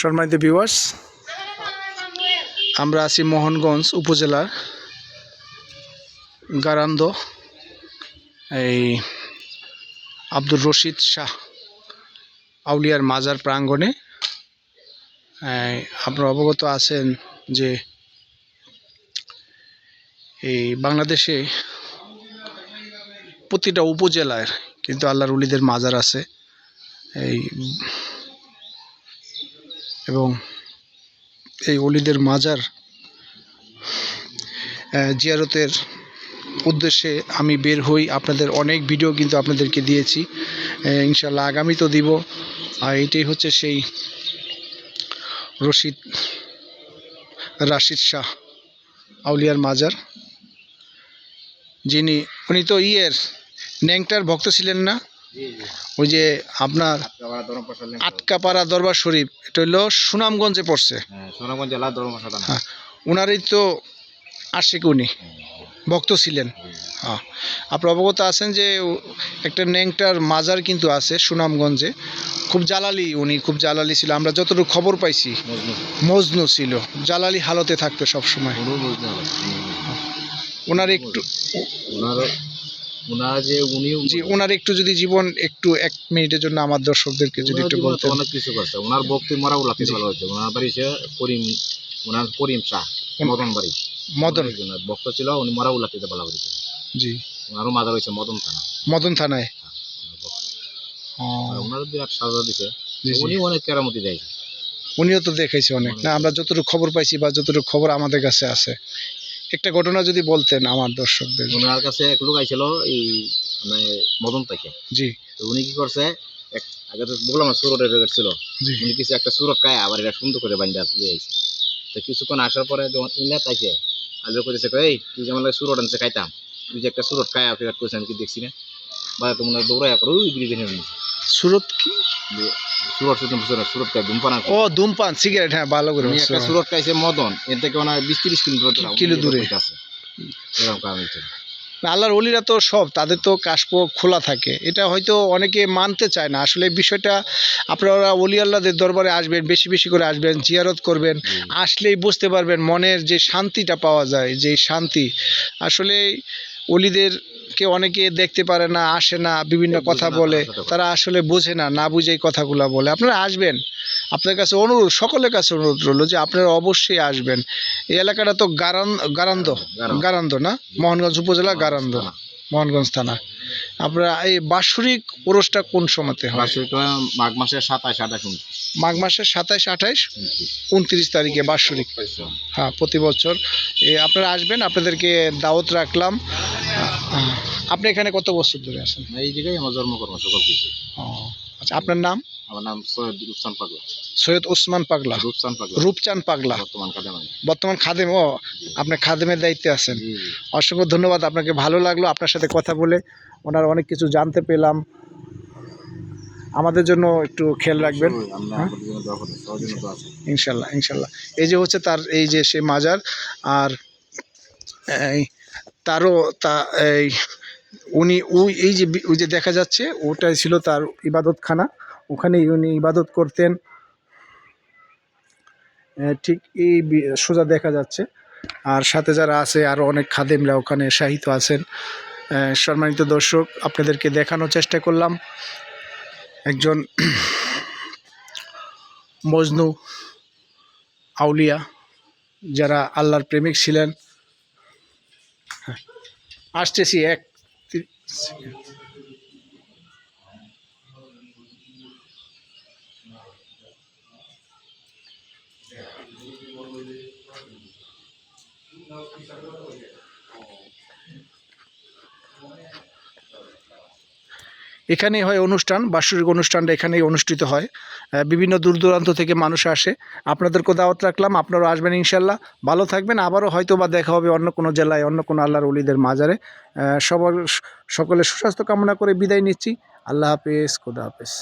সম্মানিত ভিউয়ার্স আমরা আছি মোহনগঞ্জ উপজেলার গারান্দ, এই আব্দুর রশিদ শাহ আউলিয়ার মাজার প্রাঙ্গণে। আপনারা অবগত আছেন যে এই বাংলাদেশে প্রতিটা উপজেলায় কিন্তু আল্লাহর উলিদের মাজার আছে। এই এবং এই অলিদের মাজার জিয়ারতের উদ্দেশ্যে আমি বের হই। আপনাদের অনেক ভিডিও কিন্তু আপনাদেরকে দিয়েছি। ইনশাল্লাহ আগামী তো দিব। আর এটাই হচ্ছে সেই রশিদ, রাশিদ শাহ আউলিয়ার মাজার। যিনি, উনি তো ইয়ের, ন্যাংটার ভক্ত ছিলেন না? ওই যে আপনার আটকাপাড়া দরবার শরীফ এটা হইল সুনামগঞ্জে পড়ছে। সুনামগঞ্জ জেলা হ্যাঁ ওনারই তো আশিক উনি ভক্ত ছিলেন। হ্যাঁ আপনার অবগত আছেন যে একটা ন্যাংটার মাজার কিন্তু আছে সুনামগঞ্জে। খুব জালালি উনি খুব জালালি ছিল। আমরা যতটুকু খবর পাইছি মজনু। ছিল। জালালি হালতে থাকতো সবসময়। ওনার একটু ওনার ওনার যে উনিও জি ওনার একটু যদি জীবন একটু এক মিনিটের জন্য আমার দর্শকদেরকে যদি একটু জীবনে তো বলতেন। অনেক কিছু করছে। ওনার ভক্তি মরা উলাতে। ভালো হয়েছে। ওনার বাড়ি সে করিম ওনার করিম শাহ মদন বাড়ি। মদন। ভক্ত ছিল উনি মরা উলাতে ভালো করেছে। জি। ওনারও মাদার হয়েছে মদন থানা। মদন থানায়? ওনার ভক্ত। ও, আর ওনার বিরাট সাজা দিছে। উনি অনেক কেরামতি দেয়ছে উনিও তো দেখাইছে অনেক। না আমরা যতটুকু খবর পাইছি বা যতটুকু খবর আমাদের কাছে আছে একটা ঘটনা যদি বলতেন আমার দর্শকদের। ওনার কাছে এক লোক আইছিল এই মানে মদন থেকে। জি। তো উনি কি করছে এক আগে তো বললাম না সুরটের রেগেট ছিল। জি। উনি কিছু একটা সুরট খায় আবার এটা সুন্দর করে বান্ধা দিয়ে আইছে তো কিছুক্ষণ আসার পরে যখন ইনা তাইছে আলো করেছে এই তুই যেমন লাগে সুরট আনছে খাইতাম। তুই যে একটা সুরট খায় আপনি করছে আমি কি দেখছি না? বা তোমরা দৌড়াই করো ওই নিছে সুরত কি? সুরট সুরট সুরট সুরট ধূমপান ও ধূমপান সিগারেট হ্যাঁ ভালো করে একটা সুরট খাইছে মদন এর থেকে ওনার বিশ তিরিশ কিলোমিটার কিলো দূরে। আছে এরকম কারণ আল্লাহর অলিরা তো সব তাদের তো কাশপ খোলা থাকে। এটা হয়তো অনেকে মানতে চায় না। আসলে বিষয়টা আপনারা অলি আল্লাহদের দরবারে আসবেন বেশি বেশি করে আসবেন জিয়ারত করবেন আসলেই বুঝতে পারবেন মনের যে শান্তিটা পাওয়া যায় যে শান্তি। আসলে অলিদেরকে অনেকে দেখতে পারে না আসে না বিভিন্ন কথা বলে। তারা আসলে বোঝে না না বুঝেই কথাগুলো বলে। আপনারা আসবেন। আপনার কাছে অনুরোধ সকলের কাছে অনুরোধ রইল যে আপনারা অবশ্যই আসবেন। এই এলাকাটা তো গারান গারান্দ। গারান্দ। গারান্দ না? মোহনগঞ্জ উপজেলা গারান্দ। মোহনগঞ্জ থানা। আপনারা এই বাৎসরিক ওরসটা কোন সময়তে হয়? মাঘ মাসের সাতাশ আঠাশ মাঘ মাসের সাতাইশ আঠাইশ উনত্রিশ। তারিখে বাৎসরিক। হ্যাঁ প্রতি বছর। এ, আপনারা আসবেন আপনাদেরকে দাওয়াত রাখলাম। আপনি এখানে কত বছর ধরে আছেন? এই জায়গায় আমার জন্মকর্ম সকল কিছু। ও আচ্ছা আপনার নাম? আমার নাম সৈয়দ রূপসান পাগলা। সৈয়দ ওসমান পাগলা। রূপসান পাগলা। বর্তমান খাদেম ও আপনি খাদেমের দায়িত্বে আছেন। অসংখ্য ধন্যবাদ আপনাকে ভালো লাগল আপনার সাথে কথা বলে। ওনার অনেক কিছু জানতে পেলাম। আমাদের জন্য একটু খেয়াল রাখবেন। হ্যাঁ? ইনশাল্লাহ ইনশাল্লাহ। এই যে হচ্ছে তার এই যে সে মাজার আর তারও তা এই উনি ওই এই যে ওই যে দেখা যাচ্ছে ওটাই ছিল তার ইবাদতখানা। ওখানেই উনি ইবাদত করতেন। ঠিক এই সোজা দেখা যাচ্ছে। আর সাথে যারা আছে আরও অনেক খাদেমরা ওখানে সাহিত্য আছেন। সম্মানিত দর্শক আপনাদেরকে দেখানোর চেষ্টা করলাম। একজন মজনু আউলিয়া যারা আল্লাহর প্রেমিক ছিলেন। হ্যাঁ, আসতেছি এক এখানেই হয় অনুষ্ঠান, বাৎসরিক অনুষ্ঠানটা এখানেই অনুষ্ঠিত হয়। বিভিন্ন দূর দূরান্ত থেকে মানুষ আসে। আপনাদেরকেও দাওয়াত রাখলাম, আপনারাও আসবেন ইনশাল্লাহ। ভালো থাকবেন, আবারও হয়তো বা দেখা হবে অন্য কোনো জেলায়, অন্য কোনো আল্লাহর অলিদের মাজারে। সবার, সকলের সুস্বাস্থ্য কামনা করে বিদায় নিচ্ছি। আল্লাহ হাফেজ, খুদা হাফেজ।